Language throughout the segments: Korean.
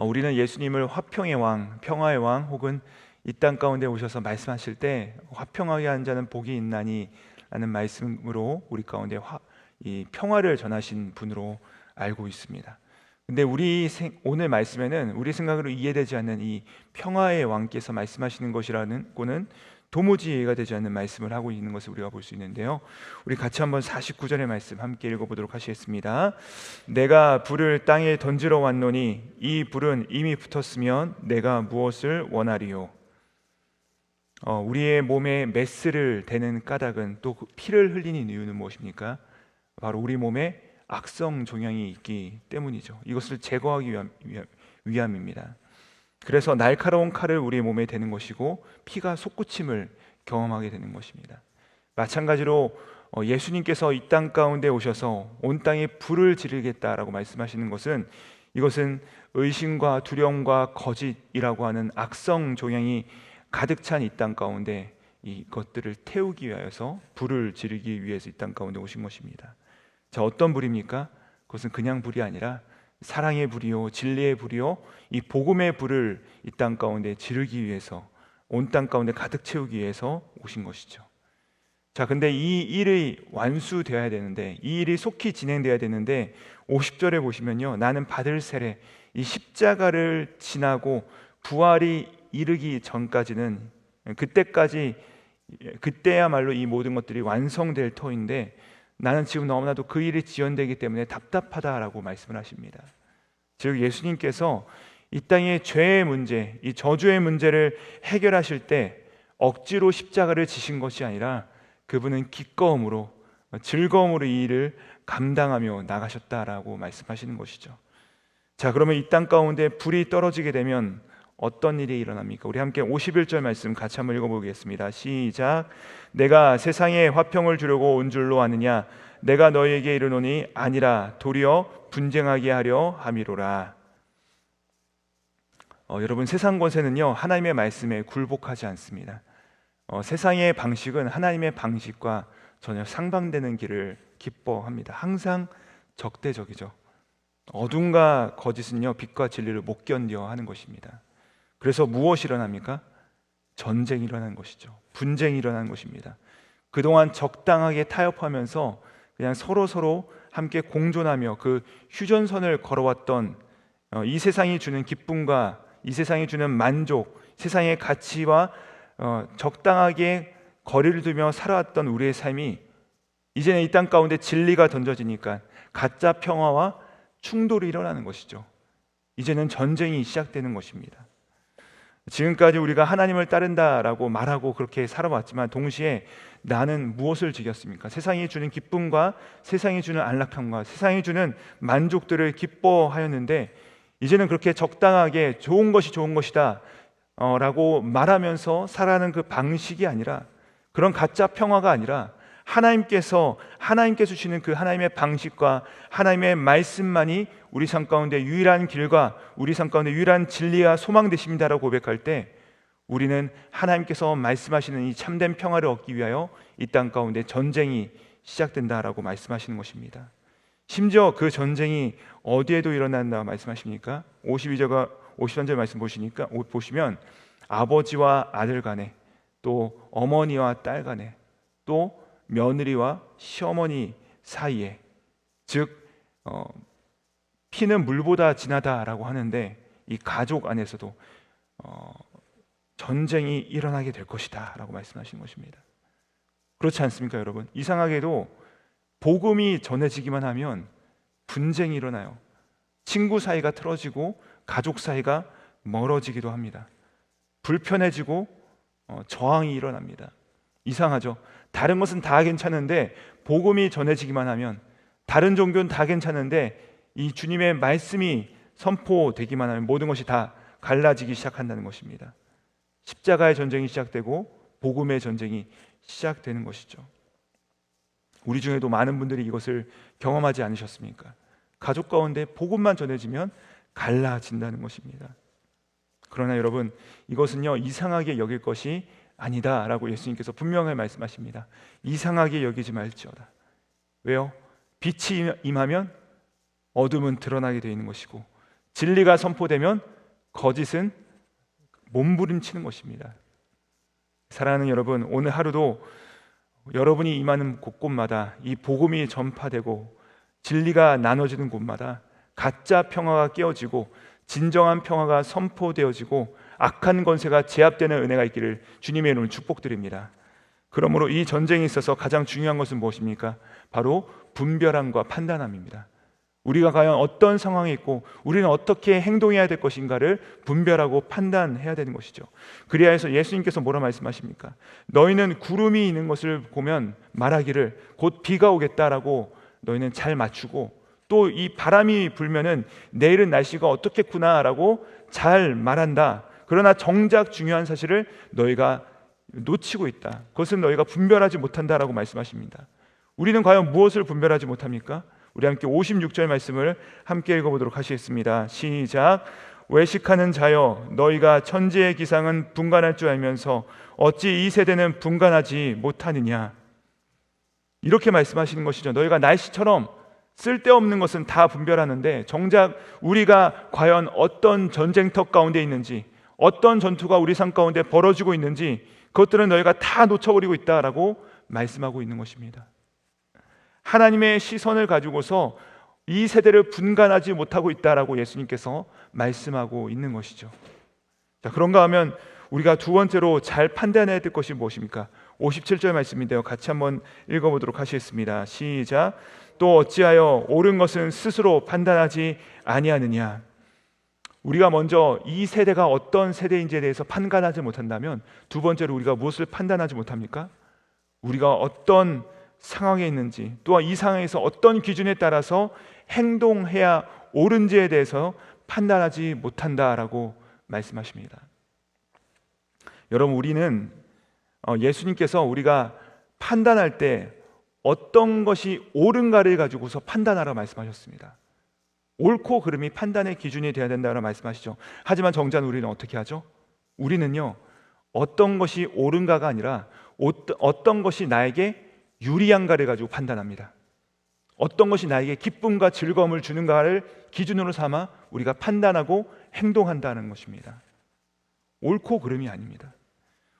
어, 우리는 예수님을 화평의 왕, 평화의 왕 혹은 이 땅 가운데 오셔서 말씀하실 때 화평하게 한 자는 복이 있나니 라는 말씀으로 우리 가운데 화, 이 평화를 전하신 분으로 알고 있습니다. 근데 우리 생, 오늘 말씀에는 우리 생각으로 이해되지 않는 이 평화의 왕께서 말씀하시는 것이라는 거는 도무지 이해가 되지 않는 말씀을 하고 있는 것을 우리가 볼 수 있는데요. 우리 같이 한번 49절의 말씀 함께 읽어보도록 하시겠습니다. 내가 불을 땅에 던지러 왔노니 이 불은 이미 붙었으면 내가 무엇을 원하리요? 어, 우리의 몸에 메스를 대는 까닭은 또그 피를 흘리는 이유는 무엇입니까? 바로 우리 몸에 악성 종양이 있기 때문이죠. 이것을 제거하기 위함, 위함입니다. 그래서 날카로운 칼을 우리 몸에 대는 것이고 피가 솟구침을 경험하게 되는 것입니다. 마찬가지로 어, 예수님께서 이 땅 가운데 오셔서 온 땅에 불을 지르겠다라고 말씀하시는 것은 이것은 의심과 두려움과 거짓이라고 하는 악성 종양이 가득 찬 이 땅 가운데 이것들을 태우기 위하여서 불을 지르기 위해서 이 땅 가운데 오신 것입니다. 자, 어떤 불입니까? 그것은 그냥 불이 아니라 사랑의 불이요, 진리의 불이요, 이 복음의 불을 이 땅 가운데 지르기 위해서 온 땅 가운데 가득 채우기 위해서 오신 것이죠. 자, 근데 이 일이 완수되어야 되는데 이 일이 속히 진행돼야 되는데 50절에 보시면요. 나는 받을 세례 이 십자가를 지나고 부활이 이르기 전까지는 그때까지 그때야말로 이 모든 것들이 완성될 터인데 나는 지금 너무나도 그 일이 지연되기 때문에 답답하다라고 말씀을 하십니다. 즉 예수님께서 이 땅의 죄의 문제, 이 저주의 문제를 해결하실 때 억지로 십자가를 지신 것이 아니라 그분은 기꺼움으로 즐거움으로 이 일을 감당하며 나가셨다라고 말씀하시는 것이죠. 자, 그러면 이 땅 가운데 불이 떨어지게 되면 어떤 일이 일어납니까? 우리 함께 51절 말씀 같이 한번 읽어보겠습니다. 시작. 내가 세상에 화평을 주려고 온 줄로 아느냐? 내가 너희에게 이르노니 아니라 도리어 분쟁하게 하려 함이로라. 어, 여러분 세상 권세는요 하나님의 말씀에 굴복하지 않습니다. 어, 세상의 방식은 하나님의 방식과 전혀 상반되는 길을 기뻐합니다. 항상 적대적이죠. 어둠과 거짓은요 빛과 진리를 못 견뎌 하는 것입니다. 그래서 무엇이 일어납니까? 전쟁이 일어난 것이죠. 분쟁이 일어난 것입니다. 그동안 적당하게 타협하면서 그냥 서로 서로 함께 공존하며 그 휴전선을 걸어왔던 어, 이 세상이 주는 기쁨과 이 세상이 주는 만족, 세상의 가치와 어, 적당하게 거리를 두며 살아왔던 우리의 삶이 이제는 이 땅 가운데 진리가 던져지니까 가짜 평화와 충돌이 일어나는 것이죠. 이제는 전쟁이 시작되는 것입니다. 지금까지 우리가 하나님을 따른다라고 말하고 그렇게 살아왔지만 동시에 나는 무엇을 즐겼습니까? 세상이 주는 기쁨과 세상이 주는 안락함과 세상이 주는 만족들을 기뻐하였는데 이제는 그렇게 적당하게 좋은 것이 좋은 것이다 어, 라고 말하면서 살아가는 그 방식이 아니라 그런 가짜 평화가 아니라 하나님께서 하나님께서 주시는 그 하나님의 방식과 하나님의 말씀만이 우리 삶 가운데 유일한 길과 우리 삶 가운데 유일한 진리와 소망 되십니다라고 고백할 때 우리는 하나님께서 말씀하시는 이 참된 평화를 얻기 위하여 이 땅 가운데 전쟁이 시작된다라고 말씀하시는 것입니다. 심지어 그 전쟁이 어디에도 일어난다 말씀하십니까? 52절과 53절 말씀 보시니까 보시면 아버지와 아들 간에 또 어머니와 딸 간에 또 며느리와 시어머니 사이에 즉 어, 피는 물보다 진하다라고 하는데 이 가족 안에서도 어, 전쟁이 일어나게 될 것이다라고 말씀하시는 것입니다. 그렇지 않습니까, 여러분? 이상하게도 복음이 전해지기만 하면 분쟁이 일어나요. 친구 사이가 틀어지고 가족 사이가 멀어지기도 합니다. 불편해지고 어, 저항이 일어납니다. 이상하죠. 다른 것은 다 괜찮은데 복음이 전해지기만 하면 다른 종교는 다 괜찮은데 이 주님의 말씀이 선포되기만 하면 모든 것이 다 갈라지기 시작한다는 것입니다. 십자가의 전쟁이 시작되고 복음의 전쟁이 시작되는 것이죠. 우리 중에도 많은 분들이 이것을 경험하지 않으셨습니까? 가족 가운데 복음만 전해지면 갈라진다는 것입니다. 그러나 여러분 이것은요 이상하게 여길 것이 아니다라고 예수님께서 분명히 말씀하십니다. 이상하게 여기지 말지어다. 왜요? 빛이 임하면 어둠은 드러나게 되어 있는 것이고 진리가 선포되면 거짓은 몸부림치는 것입니다. 사랑하는 여러분, 오늘 하루도 여러분이 임하는 곳곳마다 이 복음이 전파되고 진리가 나눠지는 곳마다 가짜 평화가 깨어지고 진정한 평화가 선포되어지고 악한 권세가 제압되는 은혜가 있기를 주님의 이름으로 축복드립니다. 그러므로 이 전쟁에 있어서 가장 중요한 것은 무엇입니까? 바로 분별함과 판단함입니다. 우리가 과연 어떤 상황에 있고 우리는 어떻게 행동해야 될 것인가를 분별하고 판단해야 되는 것이죠. 그리하 해서 예수님께서 뭐라 말씀하십니까? 너희는 구름이 있는 것을 보면 말하기를 곧 비가 오겠다라고 너희는 잘 맞추고 또 이 바람이 불면은 내일은 날씨가 어떻겠구나라고 잘 말한다. 그러나 정작 중요한 사실을 너희가 놓치고 있다. 그것은 너희가 분별하지 못한다라고 말씀하십니다. 우리는 과연 무엇을 분별하지 못합니까? 우리 함께 56절 말씀을 함께 읽어보도록 하시겠습니다. 시작. 외식하는 자여 너희가 천지의 기상은 분간할 줄 알면서 어찌 이 세대는 분간하지 못하느냐 이렇게 말씀하시는 것이죠. 너희가 날씨처럼 쓸데없는 것은 다 분별하는데 정작 우리가 과연 어떤 전쟁터 가운데 있는지 어떤 전투가 우리 삶 가운데 벌어지고 있는지 그것들은 너희가 다 놓쳐버리고 있다라고 말씀하고 있는 것입니다. 하나님의 시선을 가지고서 이 세대를 분간하지 못하고 있다라고 예수님께서 말씀하고 있는 것이죠. 자, 그런가 하면 우리가 두 번째로 잘 판단해야 될 것이 무엇입니까? 57절 말씀인데요. 같이 한번 읽어보도록 하시겠습니다. 시작. 또 어찌하여 옳은 것은 스스로 판단하지 아니하느냐? 우리가 먼저 이 세대가 어떤 세대인지에 대해서 판단하지 못한다면 두 번째로 우리가 무엇을 판단하지 못합니까? 우리가 어떤 상황에 있는지 또한 이 상황에서 어떤 기준에 따라서 행동해야 옳은지에 대해서 판단하지 못한다라고 말씀하십니다. 여러분 우리는 어, 예수님께서 우리가 판단할 때 어떤 것이 옳은가를 가지고서 판단하라 말씀하셨습니다. 옳고 그름이 판단의 기준이 되어야 된다고 말씀하시죠. 하지만 정작 우리는 어떻게 하죠? 우리는요 어떤 것이 옳은가가 아니라 어떤 것이 나에게 유리한가를 가지고 판단합니다. 어떤 것이 나에게 기쁨과 즐거움을 주는가를 기준으로 삼아 우리가 판단하고 행동한다는 것입니다. 옳고 그름이 아닙니다.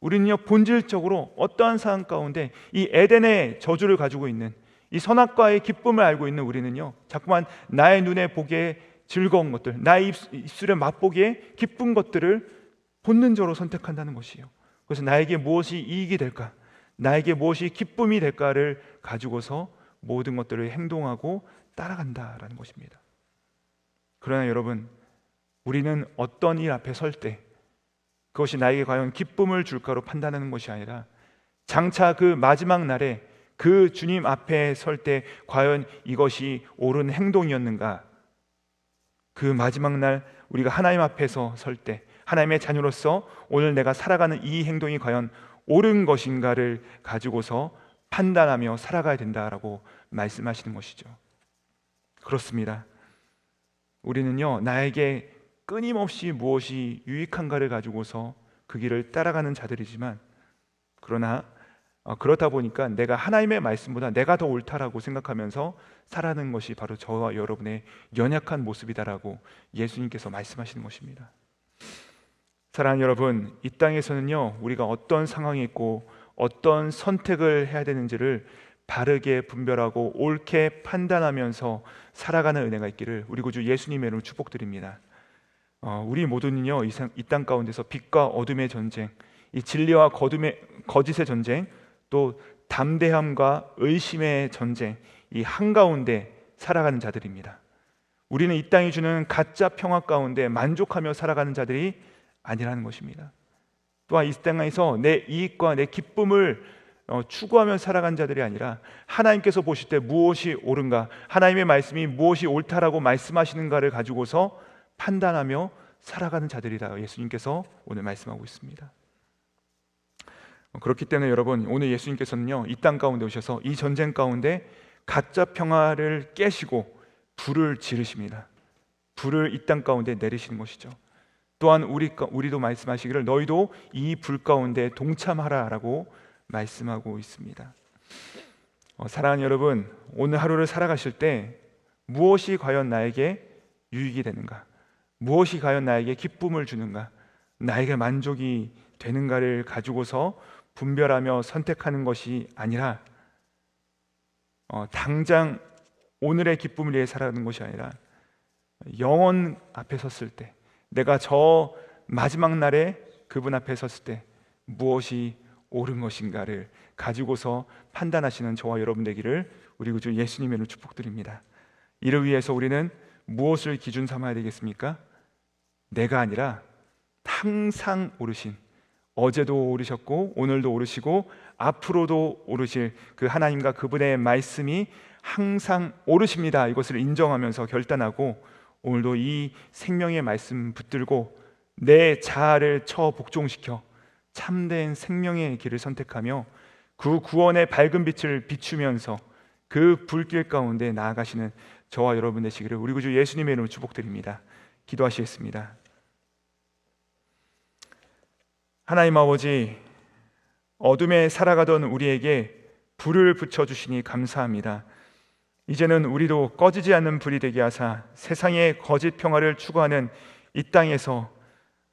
우리는요 본질적으로 어떠한 상황 가운데 이 에덴의 저주를 가지고 있는 이 선악과의 기쁨을 알고 있는 우리는요 자꾸만 나의 눈에 보기에 즐거운 것들, 나의 입술에 맛보기에 기쁜 것들을 본능적으로 선택한다는 것이에요. 그래서 나에게 무엇이 이익이 될까, 나에게 무엇이 기쁨이 될까를 가지고서 모든 것들을 행동하고 따라간다라는 것입니다. 그러나 여러분, 우리는 어떤 일 앞에 설 때 그것이 나에게 과연 기쁨을 줄까로 판단하는 것이 아니라 장차 그 마지막 날에 그 주님 앞에 설 때 과연 이것이 옳은 행동이었는가? 그 마지막 날 우리가 하나님 앞에서 설 때 하나님의 자녀로서 오늘 내가 살아가는 이 행동이 과연 옳은 것인가를 가지고서 판단하며 살아가야 된다라고 말씀하시는 것이죠. 그렇습니다. 우리는요, 나에게 끊임없이 무엇이 유익한가를 가지고서 그 길을 따라가는 자들이지만 그러나 어, 그렇다 보니까 내가 하나님의 말씀보다 내가 더 옳다라고 생각하면서 살아가는 것이 바로 저와 여러분의 연약한 모습이다라고 예수님께서 말씀하시는 것입니다. 사랑하는 여러분, 이 땅에서는요 우리가 어떤 상황이 있고 어떤 선택을 해야 되는지를 바르게 분별하고 옳게 판단하면서 살아가는 은혜가 있기를 우리 구주 예수님의 이름으로 축복드립니다. 어, 우리 모두는요 이 땅 가운데서 빛과 어둠의 전쟁, 이 진리와 거둠의 거짓의 전쟁, 또 담대함과 의심의 전쟁, 이 한가운데 살아가는 자들입니다. 우리는 이 땅이 주는 가짜 평화 가운데 만족하며 살아가는 자들이 아니라는 것입니다. 또한 이 땅에서 내 이익과 내 기쁨을 어, 추구하며 살아간 자들이 아니라 하나님께서 보실 때 무엇이 옳은가, 하나님의 말씀이 무엇이 옳다라고 말씀하시는가를 가지고서 판단하며 살아가는 자들이다. 예수님께서 오늘 말씀하고 있습니다. 그렇기 때문에 여러분 오늘 예수님께서는요 이 땅 가운데 오셔서 이 전쟁 가운데 가짜 평화를 깨시고 불을 지르십니다. 불을 이 땅 가운데 내리시는 것이죠. 또한 우리 우리도 말씀하시기를 너희도 이 불 가운데 동참하라라고 말씀하고 있습니다. 어, 사랑하는 여러분, 오늘 하루를 살아가실 때 무엇이 과연 나에게 유익이 되는가? 무엇이 과연 나에게 기쁨을 주는가, 나에게 만족이 되는가를 가지고서 분별하며 선택하는 것이 아니라 어, 당장 오늘의 기쁨을 위해 살아가는 것이 아니라 영원 앞에 섰을 때 내가 저 마지막 날에 그분 앞에 섰을 때 무엇이 옳은 것인가를 가지고서 판단하시는 저와 여러분 되기를 우리 구주 예수님의 이름으로 축복드립니다. 이를 위해서 우리는 무엇을 기준 삼아야 되겠습니까? 내가 아니라 항상 오르신 어제도 오르셨고 오늘도 오르시고 앞으로도 오르실 그 하나님과 그분의 말씀이 항상 오르십니다. 이것을 인정하면서 결단하고 오늘도 이 생명의 말씀 붙들고 내 자아를 처 복종시켜 참된 생명의 길을 선택하며 그 구원의 밝은 빛을 비추면서 그 불길 가운데 나아가시는 저와 여러분 되시기를 우리 구주 예수님의 이름으로 축복드립니다. 기도하시겠습니다. 하나님 아버지 어둠에 살아가던 우리에게 불을 붙여 주시니 감사합니다. 이제는 우리도 꺼지지 않는 불이 되게 하사 세상의 거짓 평화를 추구하는 이 땅에서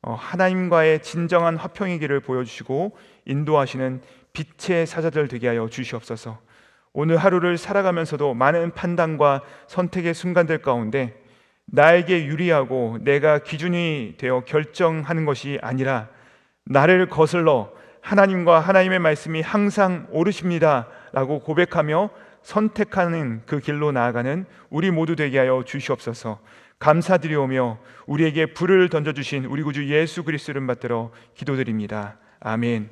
어, 하나님과의 진정한 화평의 길을 보여주시고 인도하시는 빛의 사자들 되게 하여 주시옵소서. 오늘 하루를 살아가면서도 많은 판단과 선택의 순간들 가운데 나에게 유리하고 내가 기준이 되어 결정하는 것이 아니라 나를 거슬러 하나님과 하나님의 말씀이 항상 옳으십니다 라고 고백하며 선택하는 그 길로 나아가는 우리 모두 되게 하여 주시옵소서. 감사드리오며 우리에게 불을 던져 주신 우리 구주 예수 그리스도를 받들어 기도드립니다. 아멘.